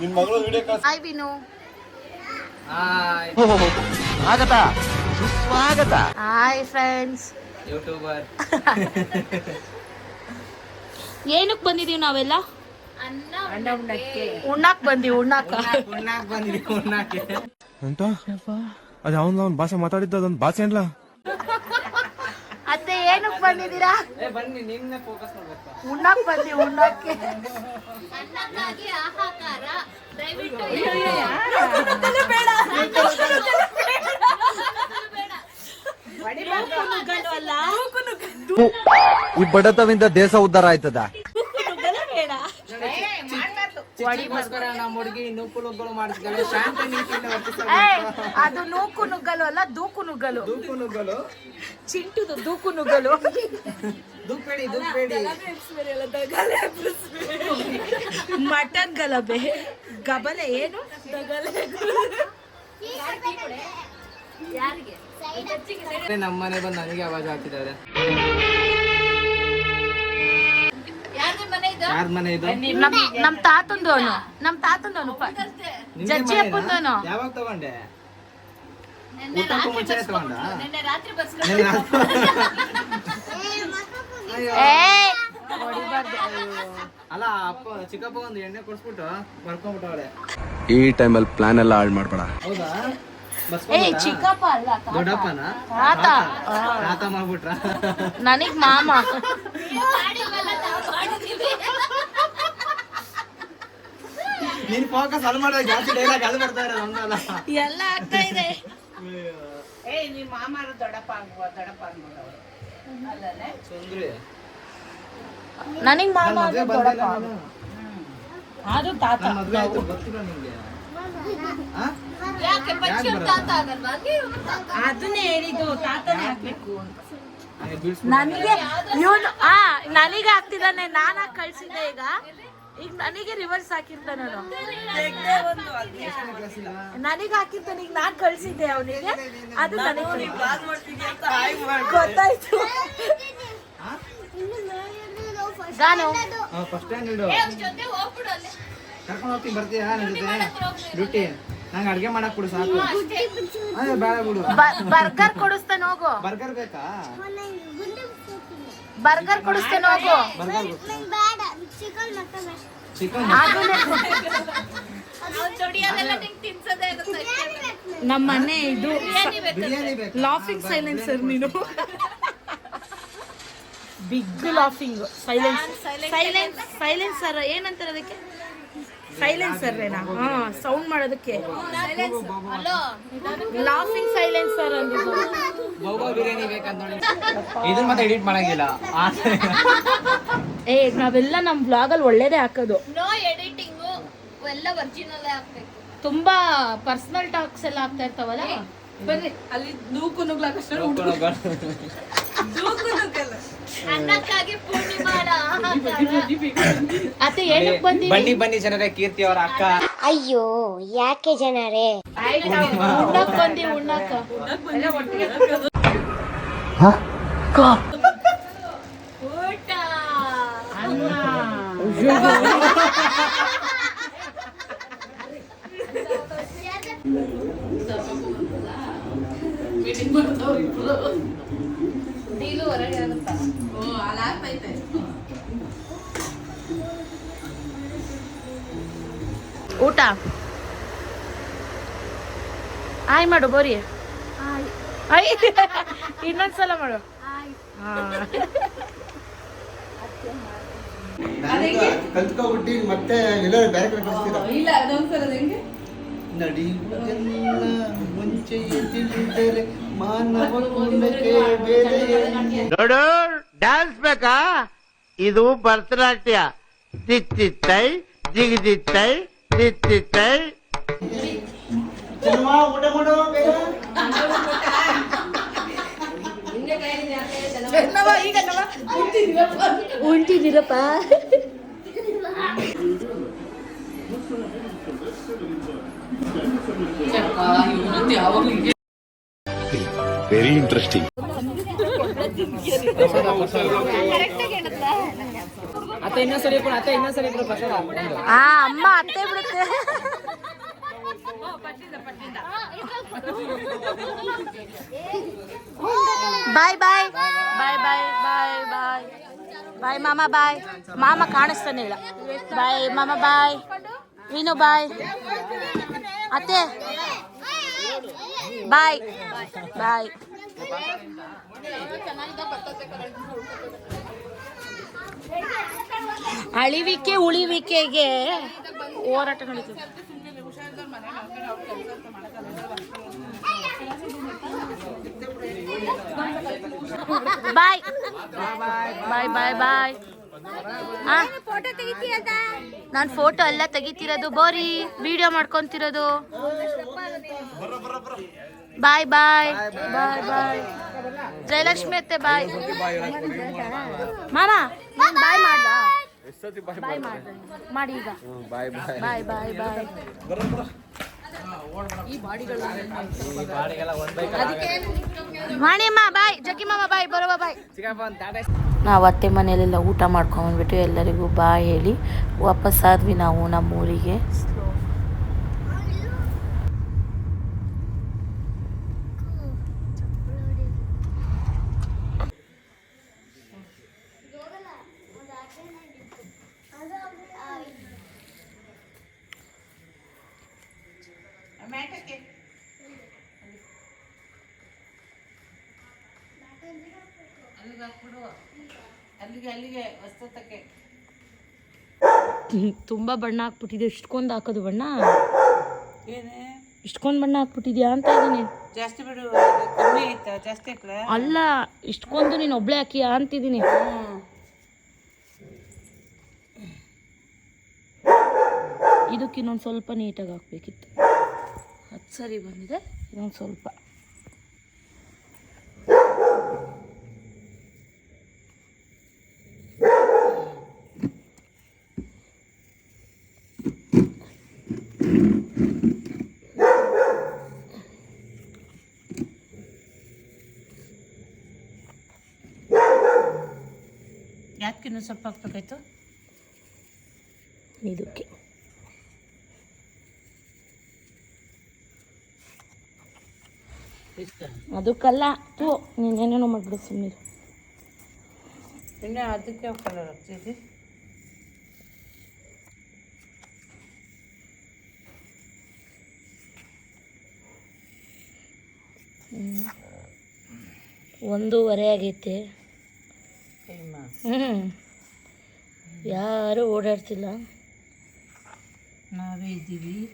ನಿನ್ ಮಗಳು video call hi Binu hi ಸ್ವಾಗತ. ಸುಸ್ವಾಗತ. ಹಾಯ್ ಫ್ರೆಂಡ್ಸ್ ಯೂಟ್ಯೂಬರ್ ಏನಕ್ ಬಂದಿದೀವಿ ನಾವೆಲ್ಲ? ಉಣ್ಣಾಕ್ ಬಂದೀವಿ ಉಣ್ಣಾಕ ಉಣ್ಣಾಕ್ ಎಂತ? ಅದ ಅವನ್ ಅವ್ನ್ ಭಾಷೆ ಮಾತಾಡಿದ್ದ ಅದೊಂದು ಭಾಷೆ ಅನ್ಲ ಅತ್ತೆ ಏನಕ್ ಬಂದಿದ್ದೀರಾ? ಏ ಬನ್ನಿ ನಿಮ್ನೆ ಫೋಕಸ್ ಮಾಡ್ಬೇಕು. ಉಣ್ಣಾಕ್ ಬಂದೀವಿ ಉಣ್ಣಾಕೆ ಅನ್ನಕ್ಕಾಗಿ ಆಹಾಕಾರ. ದಯವಿಟ್ಟು ಈ ಬಡತವಿಂದ ದೇಶ ಉದ್ಧಾರ ಆಯ್ತದ? ಅದು ನೂಕು ನುಗ್ಗಲು ಅಲ್ಲ ದೂಕು ನುಗ್ಗಲು. ನೂಕುಲುಗಳು ಚಿಂಟುದು ದೂಕು ನುಗ್ಗಲು. ದುಪ್ಪೇಡಿ ದುಪ್ಪೇಡಿ ಮಟನ್ ಗಲಭೆ. ಗಬಲೆ ಏನು? ಯಾರಿಗೆ? ನಮ್ಮ ಮನೆ ಬಂದು ನನಗೆ ಆವಾಜ್ ಹಾಕಿದ್ದಾರೆ. ಯಾರ್ದು ಮನೆ ಇದು? ಯಾರ ಮನೆ ಇದು? ನಮ್ ತಾತಂದವನು ನಮ್ ತಾತಂದವನು ಜಜ್ಜಿ? ಅಪ್ಪಂದವನು ಯಾವಾಗ ತಗೊಂಡೆ? ಊಟಕ್ಕೂ ಮುಂಚೆನೆ ತಗೊಂಡ. ನಿನ್ನೆ ರಾತ್ರಿ ಅಲ್ಲ ಅಪ್ಪ ಚಿಕ್ಕಪ್ಪ ಒಂದು ಎಣ್ಣೆ ಕೊಡ್ಸ್ಬಿಟ್ಟು ಬರ್ಕೊಂಡ್ಬಿಟ್ಟವಳೆ. ಈ ಟೈಮಲ್ಲಿ ಪ್ಲಾನ್ ಎಲ್ಲ ಹಾಳು ಮಾಡ್ಬೇಡ. ಹೌದಾ? ಚಿಕ್ಕಪ್ಪ ಅಲ್ಲ ತಾತ. ದೊಡ್ಡಪ್ಪನ? ತಾತ. ತಾತ? ಮಾಡ್ಬಿಟ್ರ? ನನಗ್ ಮಾಮ. ನೀನ್ ಫೋಕಸ್ ಅಲ್ಲಿ ಜಾಸ್ತಿ ಡೈಲಾಗ್ ಅಲ್ಲಿ ಬರ್ತಾ ಇರೋದು ಒಂದಲ್ಲ ಎಲ್ಲ ಆಗ್ತಾ ಇದೆ. ಸುಂದ್ರಿ ನನಗ್ ಮಾಮ ಅದು ಮದ್ವೆ ಬಂದಿಲ್ಲ ದೊಡ್ಡಪ್ಪ. ನಾನು. ಅದು ತಾತ ನನ್ ಮದ್ವೆ ಆಯ್ತು ಗೊತ್ತಿಲ್ಲ ನಿಂಗೆ ಆ? ಯಾಕೆ ಬರಲ್ಲ? ತಾತ ಆಗಲ್ವಾ ತಾತ. ಅದನ್ನೇ ಹೇಳಿದ್ದು ತಾತನೇ ಹಾಕ್ಬೇಕು ಅಂತ ಏ, ಬೀಳ್ಸ್ಬಿಡು. ನನಗೆ ಇವನು ಆ ನನಗೆ ಆಗ್ತಿದ್ದಾನೆ ನಾನಾಗ್ ಕಳ್ಸಿದ್ದೆ ಈಗ ಈಗ ನನಗೆ ರಿವರ್ಸ್ ಹಾಕಿರ್ತಾನೆ ನಾನು ನನಗೆ ಹಾಕಿರ್ತಾನೆ ಈಗ ನಾನ್ ಕಳ್ಸಿದ್ದೆ ಅವನಿಗೆ. ಅದು ನನಗೆ ಗೊತ್ತಾಯ್ತು. ಗಾನು ಹಾ, ಫಸ್ಟ್ ಸ್ಟ್ಯಾಂಡರ್ಡ್ ಏ, ಅವ್ನ್ ಜೊತೆ ಹೋಗ್ಬಿಡು ಅಲ್ಲಿ. ಕರ್ಕೊಂಡು ಹೋಗ್ತೀನಿ ಬರ್ತೀಯಾ ನನ್ನ ಜೊತೆ? ಡ್ಯೂಟಿ. ನಂಗೆ ಅಡ್ಗೆ ಮಾಡಕ್ ಕೊಡು ಸಾಕು. ಅದೇ ಬೇಡ ಬಿಡು. ಬರ್ಗರ್ ಕೊಡಿಸ್ತಾನೆ ಹೋಗು. ಬರ್ಗರ್ ಬೇಕಾ? ಬರ್ಗರ್ ಕೊಡಿಸ್ತೇನೆ ಹೋಗು. ನಮ್ಮ ಮನೆ ಇದು ಲಾಫಿಂಗ್ ಸೈಲೆನ್ಸ್ ನೀನು. Big laughing silence silence sir ಏನಂತಾರೆ ಅದಕ್ಕೆ? ಸೈಲೆನ್ಸರ್ ಏನಾ ಹಾ ಸೌಂಡ್ ಮಾಡೋದಕ್ಕೆ. ಲಾಫಿಂಗ್ ಸೈಲೆನ್ಸರ್ ಅಂದಿದ್ದು. ಬೋಬೋ ಬಿರಿಯಾನಿ ಇದನ್ನ ಮತ್ತೆ ಎಡಿಟ್ ಮಾಡಂಗಿಲ್ಲ. ಏ ನಾವೆಲ್ಲ ನಮ್ಮ ಬ್ಲಾಗಲ್ಲಿ ಒಳ್ಳೇದೇ ಹಾಕೋದು. ನೋ ಎಡಿಟಿಂಗ್ ಎಲ್ಲ ಒರಿಜಿನಲ್ ಹಾಕ್ಬೇಕು. ತುಂಬಾ ಪರ್ಸನಲ್ ಟಾಕ್ಸ್ ಎಲ್ಲ ಆಗ್ತಾ ಇರ್ತಾವಲ್ಲ? ಬನ್ನಿ ಅಲ್ಲಿ ನೂಕು ನುಗ್ಲಾಕಷ್ಟು ಅನ್ನಕ್ಕಾಗಿ ಪೂರ್ಣಿಮಾಡ ಆಹಾಕಾರ ಅತ್ತೆ ಏನಕ್ಕೆ ಬಂದಿ ಬನ್ನಿ ಬನ್ನಿ ಜನರೇ ಕೀರ್ತಿ ಅವರ ಅಕ್ಕ. ಅಯ್ಯೋ ಯಾಕೆ ಜನರೇ? ಉಣ್ಣಕ್ ಬಂದಿ ಉಣ್ಣಕ್ಕ ಊಟ. ಡೀಲು ಹೊರಗೆ ಆಗುತ್ತಾ ಓ ಅಲ್ಲಿ ಆಗ್ತೈತೆ ಊಟ ಆಯ್ ಮಾಡು ಬೋರಿ ಆಯ್ ಇನ್ನೊಂದ್ಸಲ ಮಾಡು ಮತ್ತೆ ಎಲ್ಲರೂ ಬೇರೆ ಕಡೆ ಕಳಿಸ್ತೀರ ಇಲ್ಲ ಅದೊಂದ್ಸಲ ಮುಂಚೆಯೇ ತಿಳಿದರೆ ನೋಡು ಡ್ಯಾನ್ಸ್ ಬೇಕಾ? ಇದು ಭರತನಾಟ್ಯ. ತಿತ್ತಿತ್ತೈ ಜಿಗಿದಿತ್ತೈ ತಿತ್ತಿತ್ತೈ ಚೆನ್ನಮ್ಮ ಊಟ ಪ್ರಸಾದ. ಇಂಟ್ರೆಸ್ಟಿಂಗ್ ಆ ಅಮ್ಮ ಅತ್ತೆ ಬಿಡುತ್ತೆ. ಬಾಯ್ ಬಾಯ್. ಬಾಯ್ ಬಾಯ್ ಬಾಯ್ ಬಾಯ್. ಬಾಯ್ ಮಾಮ ಬಾಯ್. ಮಾಮ ಕಾಣಿಸ್ತಾನೆ ಇಲ್ಲ. ಬಾಯ್ ಮಾಮ ಬಾಯ್. ನೀನು ಬಾಯ್. ಅತ್ತೆ. ಬಾಯ್ ಬಾಯ್ ಅಳಿವಿಕೆ ಉಳಿವಿಕೆಗೆ ಹೋರಾಟ ನಡೀತದೆ. ಬಾಯ್ ಬಾಯ್ ಬಾಯ್ ಬಾಯ್ ನಾನು ಫೋಟೋ ಎಲ್ಲ ತೆಗಿತಿರೋದು, ಬೋರಿ. ವಿಡಿಯೋ ಮಾಡ್ಕೊಂತಿರೋದು. ಬಾಯ್ ಬಾಯ್ ಬಾಯ್ ಬಾಯ್ ಜಯಲಕ್ಷ್ಮಿ ಅತ್ತೆ ಬಾಯ್ ಮಾಮ ಬಾಯ್ ಮಾಡ್ದ ಬಾಯ್ ಮಾಡ್ದ ಮಾಡಿ ಈಗ. ಬಾಯ್ ಬಾಯ್ ಬಾಯ್ ಬಾಯ್ ಮಾಣಿಯಮ್ಮ ಬಾಯ್ ಬಾಯ್ ಬರೋವ ನಾವು ಅತ್ತೆ ಮನೆಯಲ್ಲೆಲ್ಲ ಊಟ ಮಾಡ್ಕೊಂಡ್ಬಿಟ್ಟು ಎಲ್ಲರಿಗೂ ಬಾಯ್ ಹೇಳಿ. ವಾಪಸ್ ಆದ್ವಿ ನಾವು ನಮ್ಮ ಅಲ್ಲಿಗೆ ಅಲ್ಲಿಗೆ ತುಂಬಾ ಬಣ್ಣ ಹಾಕ್ಬಿಟ್ಟಿದೆ ಇಷ್ಟೊಂದು ಹಾಕೋದು ಬಣ್ಣ? ಏನೇ? ಇಷ್ಟೊಂದು ಬಣ್ಣ ಹಾಕ್ಬಿಟ್ಟಿದ್ಯಾ ಅಂತ ಇದೀನಿ ಜಾಸ್ತಿ ಬಿಡು ಕಮ್ಮಿ ಆಯ್ತಾ ಜಾಸ್ತಿ ಹಾಕ್ಲ? ಅಲ್ಲ ಇಷ್ಟಕೊಂದು ನೀನು ಒಬ್ಳೆ ಹಾಕಿಯಾ ಅಂತಿದ್ದೀನಿ ಇದಕ್ಕೆ ಇನ್ನೊಂದು ಸ್ವಲ್ಪ ನೀಟಾಗಿ ಹಾಕ್ಬೇಕಿತ್ತು. ಹತ್ತು ಸರಿ ಬಂದಿದೆ ಇನ್ನೊಂದು ಸ್ವಲ್ಪ. ಯಾಕೆ ಇನ್ನೂ ಸ್ವಲ್ಪ ಹಾಕ್ಬೇಕಾಯ್ತು? ಇದಕ್ಕೆ. ಅದಕ್ಕಲ್ಲ ತೂ ನೀನೇನೇನೋ ಮಾಡ್ಬಿಡು ಸುಮ್ಮನೆ ಇನ್ನೇ ಅದಕ್ಕೆ ಕಲರ್ ಹಾಕ್ತಿದ್ದಿ ಒಂದೂವರೆ ಆಗೈತೆ. ಹ್ಞೂ ಯಾರೂ ಓಡಾಡ್ತಿಲ್ಲ. ನಾವೇ ಇದ್ದೀವಿ.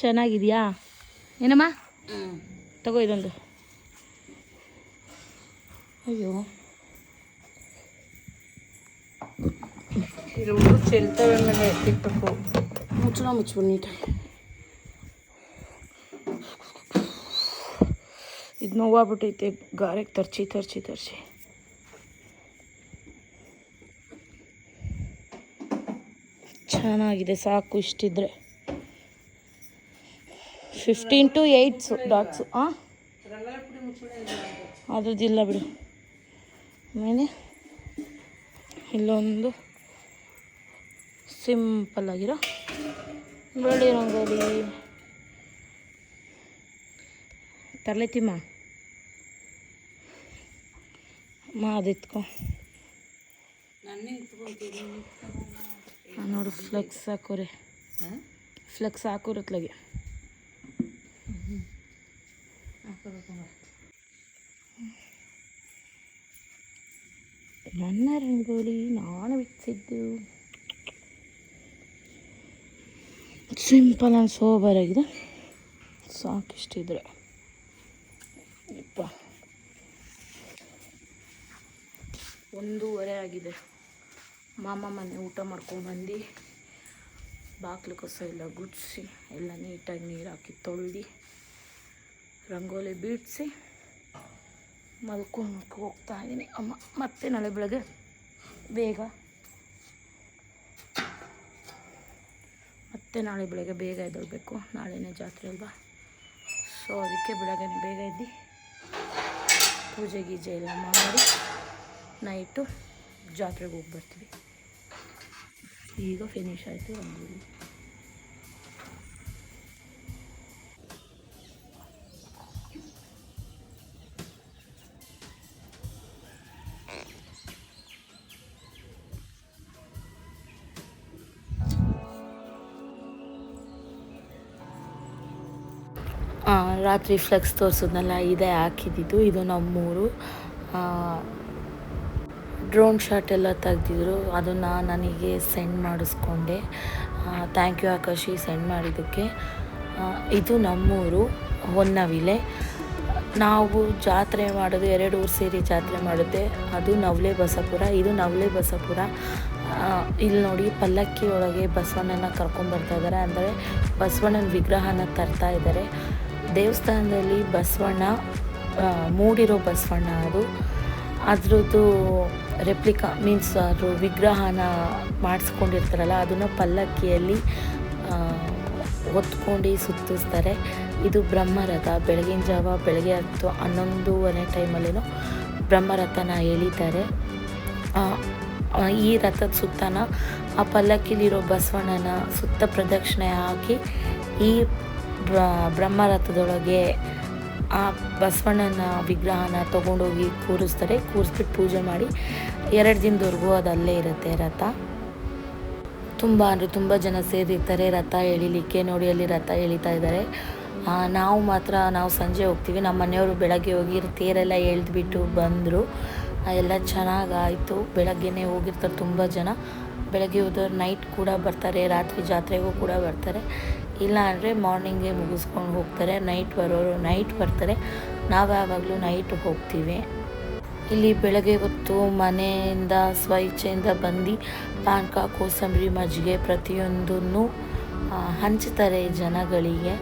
ಚೆನ್ನಾಗಿದೆಯಾ? ಏನಮ್ಮ? ತಗೋ ಇದೊಂದು. ಅಯ್ಯೋ. ಇದು ಚೆಲ್ತವೆ ಮೇಲೆ ಎತ್ತಿಕ್ಬೇಕು ಮುಚ್ಚಳ ಮುಚ್ಚು ನೀಟಾಗಿ ಇದು ನೋವಾಗ್ಬಿಟ್ಟೈತೆ, ಗಾರೆಗೆ ತರ್ಚಿ ತರ್ಚಿ ತರ್ಚಿ. ಚೆನ್ನಾಗಿದೆ, ಸಾಕು ಇಷ್ಟಿದ್ರೆ. ಫಿಫ್ಟೀನ್ ಟು ಏಯ್ಟ್ಸು ಡಾಟ್ಸು ಹಾಂ ಅದ್ರದ್ದಿಲ್ಲ ಬಿಡು. ಆಮೇಲೆ ಇಲ್ಲೊಂದು ಸಿಂಪಲ್ ಆಗಿರೋ ಬೆಳ್ಳಿ ರಂಗೋಲಿ ತರ್ಲೈತಿಮ್ಮ ಮಾ ಅದಿತ್ಕೊ ನೋಡು ಫ್ಲೆಕ್ಸ್ ಹಾಕೋರೆ. ಫ್ಲೆಕ್ಸ್ ಹಾಕೋರತ್ಲಾಗೆ ನನ್ನ ರಂಗೋಲಿ ನಾನು ಬಿಡಿಸಿದ್ದು ಸಿಂಪಲ್ ಆ್ಯಂಡ್ ಸೋಬರ್ ಆಗಿದೆ. ಸಾಕಿಷ್ಟಿದ್ರೆ. ಯಪ್ಪ ಒಂದೂವರೆ ಆಗಿದೆ. ಮಾಮ ಮನೆ ಊಟ ಮಾಡ್ಕೊಂಡು ಬಂದು ಕಸ ಎಲ್ಲ ಗುಡಿಸಿ, ಎಲ್ಲ ನೀಟಾಗಿ ನೀರು ಹಾಕಿ ತೊಳ್ದು ರಂಗೋಲಿ ಬೀಡಿಸಿ ಮಲ್ಕೊಂಡು ಹೋಗ್ತಾ ಇದ್ದೀನಿ ಅಮ್ಮ, ಮತ್ತೆ ನಾಳೆ ಬೆಳಗ್ಗೆ ಬೇಗ ಮತ್ತೆ ನಾಳೆ ಬೆಳಗ್ಗೆ ಬೇಗ ಎದ್ದೇಳಬೇಕು. ನಾಳೆನೇ ಜಾತ್ರೆ ಅಲ್ವಾ? ಸೊ ಅದಕ್ಕೆ ಬೆಳಗ್ಗೆ ಬೇಗ ಎದ್ದು ಪೂಜೆ ಗೀಜೆ ಎಲ್ಲ ಮಾಡಿ ನೈಟು ಜಾತ್ರೆಗೆ ಹೋಗಿ ಬರ್ತೀವಿ ಈಗ ಫಿನಿಶ್ ಆಯಿತು ರಂಗೋಲಿ ರಾತ್ರಿ ಫ್ಲೆಕ್ಸ್ ತೋರಿಸಿದ್ನಲ್ಲ ಇದೇ, ಹಾಕಿದ್ದಿದ್ದು. ಇದು ನಮ್ಮೂರು. ಡ್ರೋನ್ ಶಾಟ್ ಎಲ್ಲ ತೆಗ್ದಿದ್ರು. ಅದನ್ನು ನನಗೆ ಸೆಂಡ್ ಮಾಡಿಸ್ಕೊಂಡೆ. ಥ್ಯಾಂಕ್ ಯು ಆಕಾಶಿ ಸೆಂಡ್ ಮಾಡಿದ್ದಕ್ಕೆ. ಇದು ನಮ್ಮೂರು, ಹೊನ್ನವಿಲೆ. ನಾವು ಜಾತ್ರೆ ಮಾಡೋದು, ಎರಡು ಊರು ಸೇರಿ ಜಾತ್ರೆ ಮಾಡುತ್ತೆ. ಅದು ನವಲೆ ಬಸಪುರ. ಇದು ನವಲೆ ಬಸಪುರ. ಇಲ್ಲಿ ನೋಡಿ, ಪಲ್ಲಕ್ಕಿ ಒಳಗೆ ಬಸವಣ್ಣನ ಕರ್ಕೊಂಡ್ಬರ್ತಾ ಇದ್ದಾರೆ ಅಂದರೆ ಬಸವಣ್ಣನ ವಿಗ್ರಹನ ತರ್ತಾ ಇದ್ದಾರೆ ದೇವಸ್ಥಾನದಲ್ಲಿ ಬಸವಣ್ಣ ಮೂಡಿರೋ ಬಸವಣ್ಣ ಅದು. ಅದರದ್ದು ರೆಪ್ಲಿಕಾ ಮೀನ್ಸ್ ಅದ್ರ ವಿಗ್ರಹನ ಮಾಡಿಸ್ಕೊಂಡಿರ್ತಾರಲ್ಲ, ಅದನ್ನು ಪಲ್ಲಕ್ಕಿಯಲ್ಲಿ ಹೊತ್ಕೊಂಡು ಸುತ್ತಿಸ್ತಾರೆ. ಇದು ಬ್ರಹ್ಮರಥ, ಬೆಳಗಿನ ಜಾವ ಬೆಳಗ್ಗೆ ಹತ್ತು ಹನ್ನೊಂದೂವರೆ ಟೈಮಲ್ಲೇನೋ ಬ್ರಹ್ಮರಥನ ಎಳಿತಾರೆ. ಈ ರಥದ ಸುತ್ತನ ಆ ಪಲ್ಲಕ್ಕಿಲಿರೋ ಬಸವಣ್ಣನ ಸುತ್ತ ಪ್ರದಕ್ಷಿಣೆ ಹಾಕಿ ಈ ಬ್ರಹ್ಮರಥದೊಳಗೆ ಆ ಬಸವಣ್ಣನ ವಿಗ್ರಹನ ತೊಗೊಂಡೋಗಿ ಕೂರಿಸ್ತಾರೆ, ಕೂರಿಸ್ಬಿಟ್ಟು ಪೂಜೆ ಮಾಡಿ. ಎರಡು ದಿನದವರೆಗೂ ಅದು ಅಲ್ಲೇ ಇರುತ್ತೆ ರಥ. ತುಂಬ ಅಂದರೆ ತುಂಬ ಜನ ಸೇರಿರ್ತಾರೆ ರಥ ಎಳಿಲಿಕ್ಕೆ. ನೋಡಿ ಅಲ್ಲಿ ರಥ ಎಳಿತಾ ಇದ್ದಾರೆ. ನಾವು ಮಾತ್ರ, ನಾವು ಸಂಜೆ ಹೋಗ್ತೀವಿ. ನಮ್ಮ ಮನೆಯವರು ಬೆಳಗ್ಗೆ ಹೋಗಿ ತೇರೆಲ್ಲ ಎಳೆದ್ಬಿಟ್ಟು ಬಂದರು. ಎಲ್ಲ ಚೆನ್ನಾಗಾಯಿತು. ಬೆಳಗ್ಗೆನೇ ಹೋಗಿರ್ತಾರೆ ತುಂಬ ಜನ. ಬೆಳಗ್ಗೆ ಹೋದವ್ರು ನೈಟ್ ಕೂಡ ಬರ್ತಾರೆ, ರಾತ್ರಿ ಜಾತ್ರೆಗೂ ಕೂಡ ಬರ್ತಾರೆ. ಇಲ್ಲ ಅಂದರೆ ಮಾರ್ನಿಂಗೇ ಮುಗಿಸ್ಕೊಂಡು ಹೋಗ್ತಾರೆ, ನೈಟ್ ಬರೋರು, ನೈಟ್ ಬರ್ತಾರೆ. ನಾವು ಯಾವಾಗಲೂ ನೈಟ್ ಹೋಗ್ತೀವಿ. ಇಲ್ಲಿ ಬೆಳಗ್ಗೆ ಹೊತ್ತು ಮನೆಯಿಂದ, ಸ್ವಇಚ್ಛೆಯಿಂದ ಬಂದು ಪಾನಕ, ಕೋಸಂಬರಿ, ಮಜ್ಜಿಗೆ ಪ್ರತಿಯೊಂದನ್ನು ಹಂಚುತ್ತಾರೆ ಹಂಚ್ತಾರೆ ಜನಗಳಿಗೆ.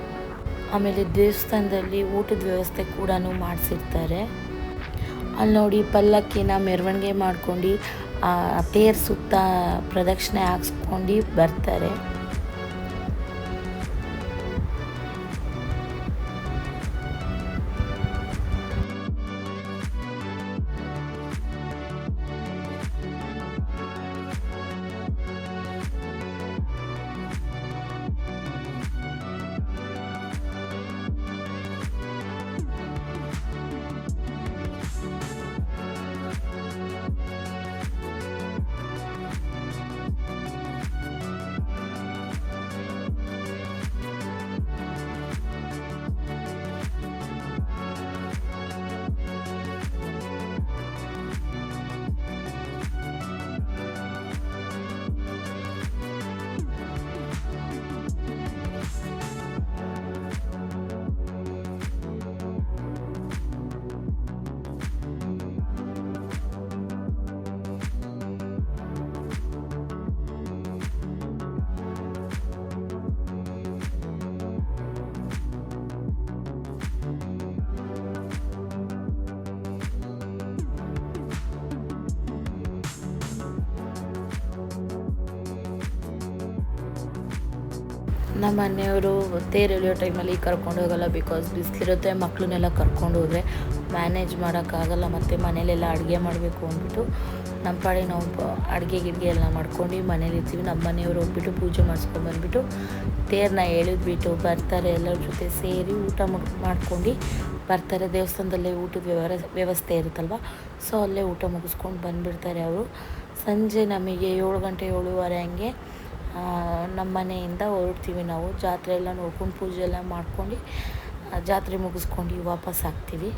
ಆಮೇಲೆ ದೇವಸ್ಥಾನದಲ್ಲಿ ಊಟದ ವ್ಯವಸ್ಥೆ ಕೂಡ ಮಾಡಿಸಿರ್ತಾರೆ. ಅಲ್ಲಿ ನೋಡಿ ಪಲ್ಲಕ್ಕಿನ ಮೆರವಣಿಗೆ ಮಾಡ್ಕೊಂಡು ತೇರ್ ಸುತ್ತ ಪ್ರದಕ್ಷಿಣೆ ಹಾಕ್ಸ್ಕೊಂಡು ಬರ್ತಾರೆ. ನಮ್ಮ ಮನೆಯವರು ತೇರು ಎಳೆಯೋ ಟೈಮಲ್ಲಿ ಕರ್ಕೊಂಡು ಹೋಗಲ್ಲ ಬಿಕಾಸ್ ಬಿಸಿಲಿರುತ್ತೆ ಮಕ್ಕಳನ್ನೆಲ್ಲ ಕರ್ಕೊಂಡು ಹೋದರೆ ಮ್ಯಾನೇಜ್ ಮಾಡೋಕ್ಕಾಗಲ್ಲ, ಮತ್ತು ಮನೇಲೆಲ್ಲ ಅಡುಗೆ ಮಾಡಬೇಕು ಅಂದ್ಬಿಟ್ಟು ನಮ್ಮ ಪಾಡಿ ನಾವು ಅಡುಗೆ ಗಿಡ್ಗೆ ಎಲ್ಲ ಮಾಡ್ಕೊಂಡು ಮನೇಲಿ ಇರ್ತೀವಿ. ನಮ್ಮ ಮನೆಯವರು ಹೋಗ್ಬಿಟ್ಟು ಪೂಜೆ ಮಾಡಿಸ್ಕೊಂಡು ಬಂದುಬಿಟ್ಟು ತೇರನ್ನ ಎಳೆದ್ಬಿಟ್ಟು ಬರ್ತಾರೆ ಎಲ್ಲರ ಜೊತೆ ಸೇರಿ ಊಟ ಮಾಡ್ ಮಾಡ್ಕೊಂಡು ಬರ್ತಾರೆ. ದೇವಸ್ಥಾನದಲ್ಲೇ ಊಟದ ವ್ಯವಹಾರ, ವ್ಯವಸ್ಥೆ ಇರುತ್ತಲ್ವ? ಸೊ ಅಲ್ಲೇ ಊಟ ಮುಗಿಸ್ಕೊಂಡು ಬಂದುಬಿಡ್ತಾರೆ ಅವರು. ಸಂಜೆ ನಮಗೆ ಏಳು ಗಂಟೆ ಏಳುವರೆ ಹಂಗೆ ನಮ್ಮ ಮನೆಯಿಂದ ಹೊರಡ್ತೀವಿ ನಾವು. ಜಾತ್ರೆ ಎಲ್ಲ ನೋಡ್ಕೊಂಡು ಪೂಜೆ ಎಲ್ಲ ಮಾಡ್ಕೊಂಡು ಜಾತ್ರೆ ಮುಗಿಸ್ಕೊಂಡು ವಾಪಸ್ ಆಗ್ತೀವಿ.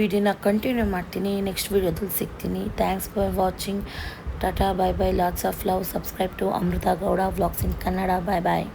ವಿಡಿಯೋನ ಕಂಟಿನ್ಯೂ ಮಾಡ್ತೀನಿ. ನೆಕ್ಸ್ಟ್ ವಿಡಿಯೋದಲ್ಲಿ ಸಿಗ್ತೀನಿ. Thanks for watching Tata bye bye lots of love subscribe to Amrutha Gowda vlogs in Kannada bye bye